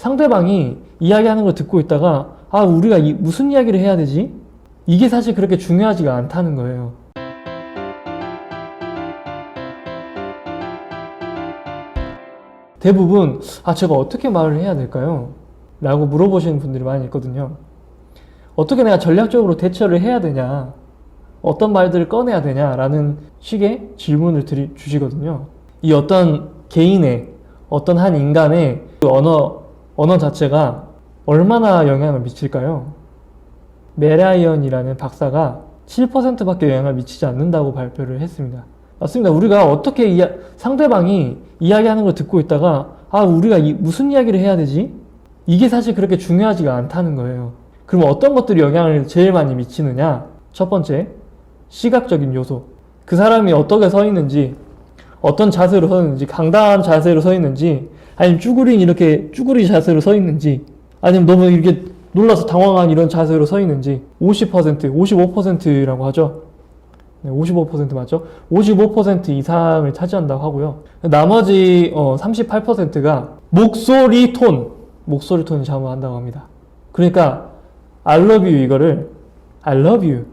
상대방이 이야기하는 걸 듣고 있다가 아 우리가 이- 무슨 이야기를 해야 되지? 이게 사실 그렇게 중요하지가 않다는 거예요. 대부분 아 제가 어떻게 말을 해야 될까요? 라고 물어보시는 분들이 많이 있거든요. 어떻게 내가 전략적으로 대처를 해야 되냐? 어떤 말들을 꺼내야 되냐 라는 식의 질문을 드리, 주시거든요. 이 어떤 개인의 어떤 한 인간의 그 언어 언어 자체가 얼마나 영향을 미칠까요? 메라이언이라는 박사가 7%밖에 영향을 미치지 않는다고 발표를 했습니다. 맞습니다. 우리가 어떻게 이야, 상대방이 이야기하는 걸 듣고 있다가 아 우리가 이- 무슨 이야기를 해야 되지? 이게 사실 그렇게 중요하지가 않다는 거예요. 그럼 어떤 것들이 영향을 제일 많이 미치느냐? 첫 번째, 시각적인 요소. 그 사람이 어떻게 서 있는지, 어떤 자세로 서 있는지, 강당한 자세로 서 있는지, 아니면 쭈구린 이렇게 쭈구리 자세로 서 있는지, 아니면 너무 이렇게 놀라서 당황한 이런 자세로 서 있는지, 50%, 55%라고 하죠. 네, 55% 맞죠? 55% 이상을 차지한다고 하고요. 나머지 어, 38%가 목소리 톤, 목소리 톤이 좌우한다고 합니다. 그러니까 I love you 이거를 I love you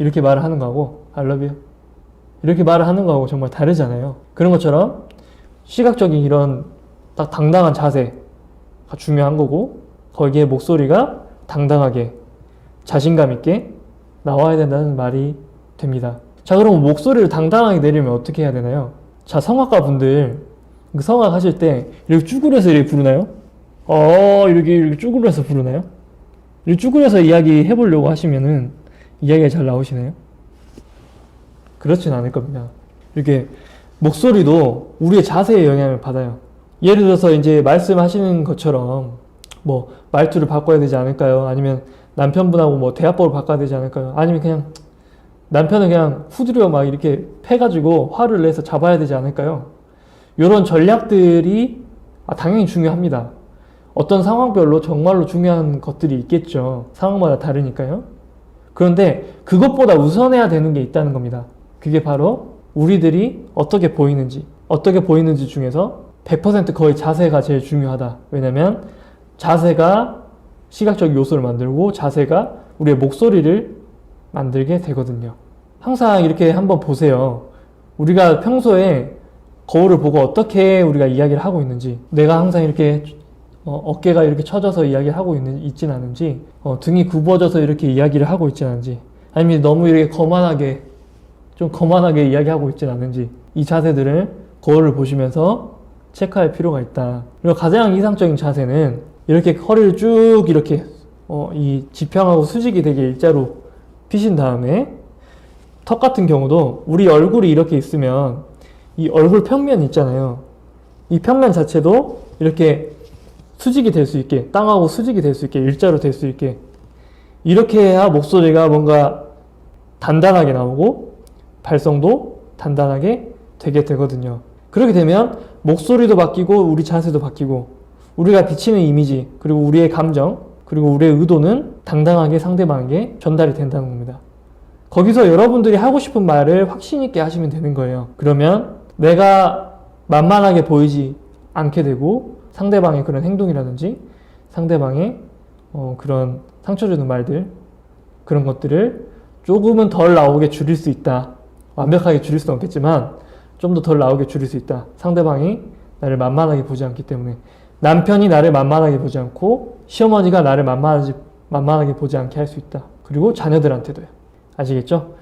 이렇게 말을 하는 거하고 I love you 이렇게 말을 하는 거하고 정말 다르잖아요. 그런 것처럼 시각적인 이런 딱 당당한 자세가 중요한 거고 거기에 목소리가 당당하게 자신감 있게 나와야 된다는 말이 됩니다. 자, 그럼 목소리를 당당하게 내려면 어떻게 해야 되나요? 자, 성악가 분들 그 성악 하실 때 이렇게 쭈그려서 이렇게 부르나요? 어, 이렇게 이렇게 쭈그려서 부르나요? 이렇게 쭈그려서 이야기 해보려고 하시면은 이야기가 잘 나오시나요? 그렇진 않을 겁니다. 이렇게 목소리도 우리의 자세에 영향을 받아요. 예를 들어서 이제 말씀하시는 것처럼 뭐 말투를 바꿔야 되지 않을까요? 아니면 남편분하고 뭐 대화법을 바꿔야 되지 않을까요? 아니면 그냥 남편은 그냥 후드려 막 이렇게 패가지고 화를 내서 잡아야 되지 않을까요? 이런 전략들이 아, 당연히 중요합니다. 어떤 상황별로 정말로 중요한 것들이 있겠죠. 상황마다 다르니까요. 그런데 그것보다 우선해야 되는 게 있다는 겁니다. 그게 바로 우리들이 어떻게 보이는지, 어떻게 보이는지 중에서 100% 거의 자세가 제일 중요하다. 왜냐면 자세가 시각적 요소를 만들고 자세가 우리의 목소리를 만들게 되거든요. 항상 이렇게 한번 보세요. 우리가 평소에 거울을 보고 어떻게 우리가 이야기를 하고 있는지, 내가 항상 이렇게 어, 깨가 이렇게 처져서 이야기를 하고 있는, 있진 않은지, 어, 등이 굽어져서 이렇게 이야기를 하고 있진 않은지, 아니면 너무 이렇게 거만하게, 좀 거만하게 이야기하고 있진 않은지, 이 자세들을 거울을 보시면서 체크할 필요가 있다. 그리고 가장 이상적인 자세는 이렇게 허리를 쭉 이렇게, 어, 이 지평하고 수직이 되게 일자로 피신 다음에 턱 같은 경우도 우리 얼굴이 이렇게 있으면 이 얼굴 평면 있잖아요. 이 평면 자체도 이렇게 수직이 될 수 있게, 땅하고 수직이 될 수 있게, 일자로 될 수 있게. 이렇게 해야 목소리가 뭔가 단단하게 나오고, 발성도 단단하게 되게 되거든요. 그렇게 되면 목소리도 바뀌고, 우리 자세도 바뀌고, 우리가 비치는 이미지, 그리고 우리의 감정, 그리고 우리의 의도는 당당하게 상대방에게 전달이 된다는 겁니다. 거기서 여러분들이 하고 싶은 말을 확신 있게 하시면 되는 거예요. 그러면 내가 만만하게 보이지 않게 되고 상대방의 그런 행동이라든지 상대방의 어, 그런 상처 주는 말들 그런 것들을 조금은 덜 나오게 줄일 수 있다. 완벽하게 줄일 수는 없겠지만 좀 더 덜 나오게 줄일 수 있다. 상대방이 나를 만만하게 보지 않기 때문에 남편이 나를 만만하게 보지 않고 시어머니가 나를 만만하게 보지 않게 할 수 있다. 그리고 자녀들한테도요. 아시겠죠?